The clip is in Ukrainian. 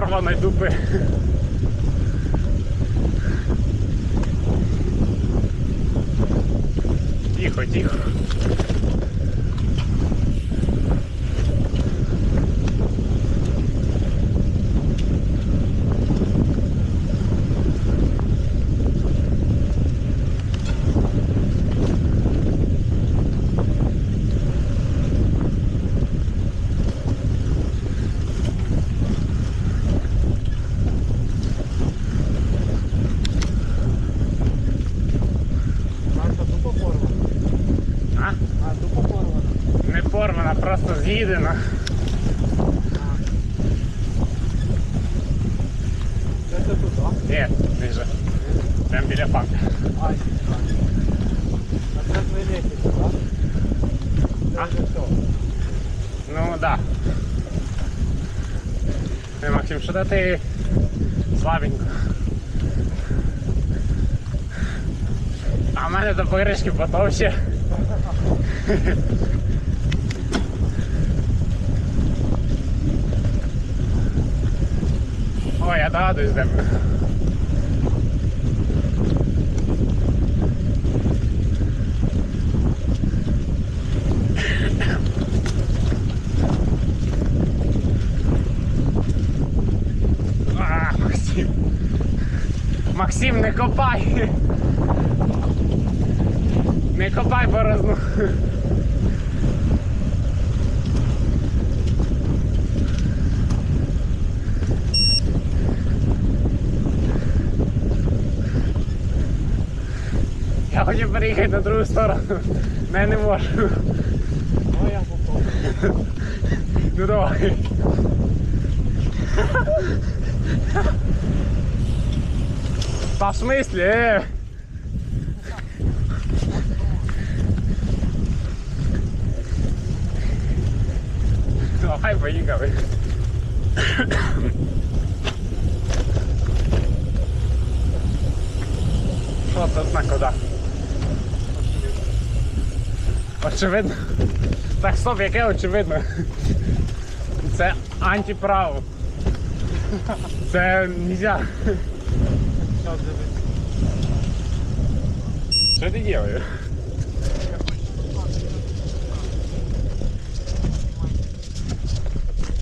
порваної дупи. Тихо, тихо. Не просто з'їдена. Це тут, а? Ні, ниже. Прям біля фанка. А це не лестниця, так? Ну да. Ей, Максим, що ти слабенько. А в мене до покришки потовще. Я догадуюсь, де ми. А, Максим. Максим, не копай. Не копай борозну. Я хочу переїхати на другу сторону. Но я не можу. Ну, я попав. Ну давай. Та в смислі? Е? Давай поїхали. Що тут на куди? Очевидно. Так стоп, яке очевидно. Це антиправо. Це нельзя. Зараз дивись. Що ти робиш?